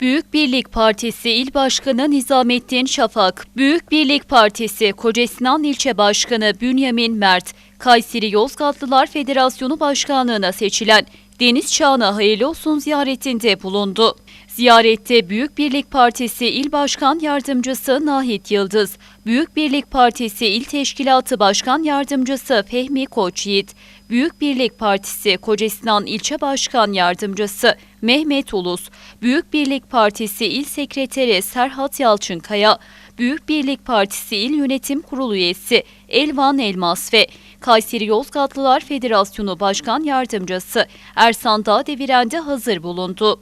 Büyük Birlik Partisi İl Başkanı Nizamettin Şafak, Büyük Birlik Partisi Kocasinan İlçe Başkanı Bünyamin Mert, Kayseri Yozgatlılar Federasyonu Başkanlığı'na seçilen Deniz Çağan'a hayırlı olsun ziyaretinde bulundu. Ziyarette Büyük Birlik Partisi İl Başkan Yardımcısı Nahit Yıldız, Büyük Birlik Partisi İl Teşkilatı Başkan Yardımcısı Fehmi Koçyiğit, Büyük Birlik Partisi Kocasinan İlçe Başkan Yardımcısı Mehmet Ulus, Büyük Birlik Partisi İl Sekreteri Serhat Yalçınkaya, Büyük Birlik Partisi İl Yönetim Kurulu üyesi Elvan Elmas ve Kayseri Yozgatlılar Federasyonu Başkan Yardımcısı Ersan Dağdeviren'de hazır bulundu.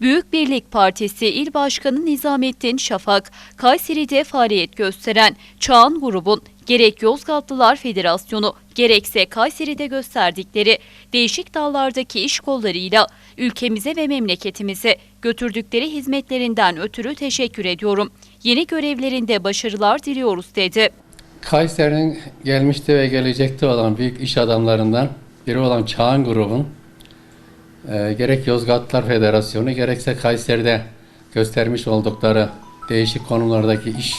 Büyük Birlik Partisi İl Başkanı Nizamettin Şafak, Kayseri'de faaliyet gösteren Çağan grubun gerek Yozgatlılar Federasyonu gerekse Kayseri'de gösterdikleri değişik dallardaki iş kollarıyla ülkemize ve memleketimize götürdükleri hizmetlerinden ötürü teşekkür ediyorum. Yeni görevlerinde başarılar diliyoruz dedi. Kayseri'nin gelmişte ve gelecekte olan büyük iş adamlarından biri olan Çağan grubun e, gerek Yozgatlar Federasyonu gerekse Kayseri'de göstermiş oldukları değişik konumlardaki iş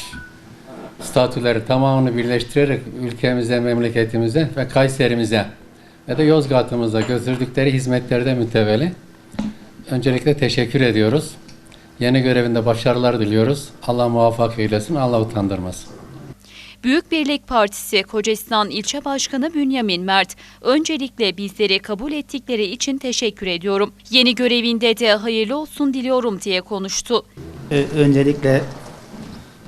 statüleri tamamını birleştirerek ülkemize, memleketimize ve Kayseri'mize ve de Yozgat'ımıza götürdükleri hizmetlerde müteveli. Öncelikle teşekkür ediyoruz. Yeni görevinde başarılar diliyoruz. Allah muvaffak eylesin, Allah utandırmasın. Büyük Birlik Partisi Kocasinan İlçe Başkanı Bünyamin Mert, öncelikle bizleri kabul ettikleri için teşekkür ediyorum. Yeni görevinde de hayırlı olsun diliyorum diye konuştu. Ö- Öncelikle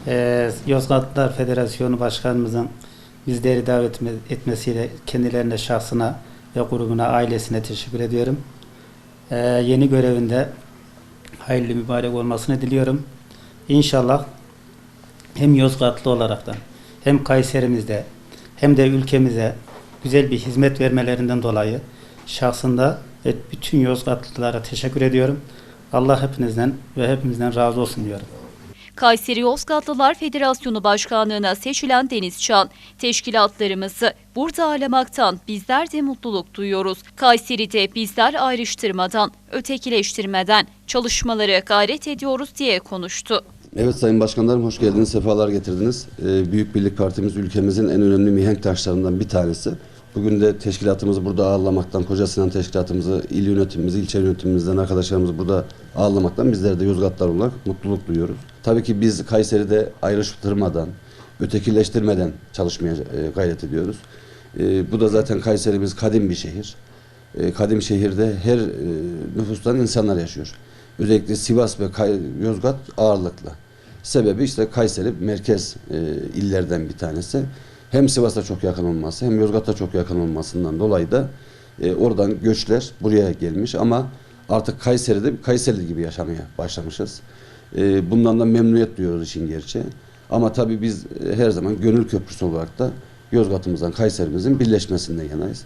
e, Yozgatlılar Federasyonu Başkanımızın bizleri davet etme- etmesiyle kendilerine, şahsına ve grubuna, ailesine teşekkür ediyorum. E, yeni görevinde hayırlı mübarek olmasını diliyorum. İnşallah hem Yozgatlı olaraktan hem Kayserimizde hem de ülkemize güzel bir hizmet vermelerinden dolayı şahsında bütün Yozgatlılara teşekkür ediyorum. Allah hepinizden ve hepimizden razı olsun diyorum. Kayseri Yozgatlılar Federasyonu Başkanlığı'na seçilen Deniz Çan, teşkilatlarımızı burada ağırlamaktan bizler de mutluluk duyuyoruz. Kayseri'de bizler ayrıştırmadan, ötekileştirmeden çalışmaları gayret ediyoruz diye konuştu. Evet Sayın Başkanlarım hoş geldiniz, sefalar getirdiniz. Ee, Büyük Birlik Partimizülkemizin en önemli mihenk taşlarından bir tanesi. Bugün de teşkilatımızı burada ağırlamaktan, Koca Sinan teşkilatımızı, il yönetimimizi, ilçe yönetimimizden arkadaşlarımızı burada ağırlamaktan bizler de Yozgatlar olarak mutluluk duyuyoruz. Tabii ki biz Kayseri'de ayrıştırmadan, ötekileştirmeden çalışmaya e, gayret ediyoruz. E, bu da zaten Kayserimiz kadim bir şehir. E, kadim şehirde her nüfustan insanlar yaşıyor. Özellikle Sivas ve Yozgat ağırlıklı. Sebebi işte Kayseri merkez illerden bir tanesi. Hem Sivas'a çok yakın olması hem Yozgat'a çok yakın olmasından dolayı da oradan göçler buraya gelmiş ama artık Kayseri'de Kayseri gibi yaşamaya başlamışız. E, bundan da memnuniyet duyuyoruz işin gerçeği. Ama tabii biz e, her zaman gönül köprüsü olarak da Yozgat'ımızdan Kayserimizin birleşmesinden yanayız.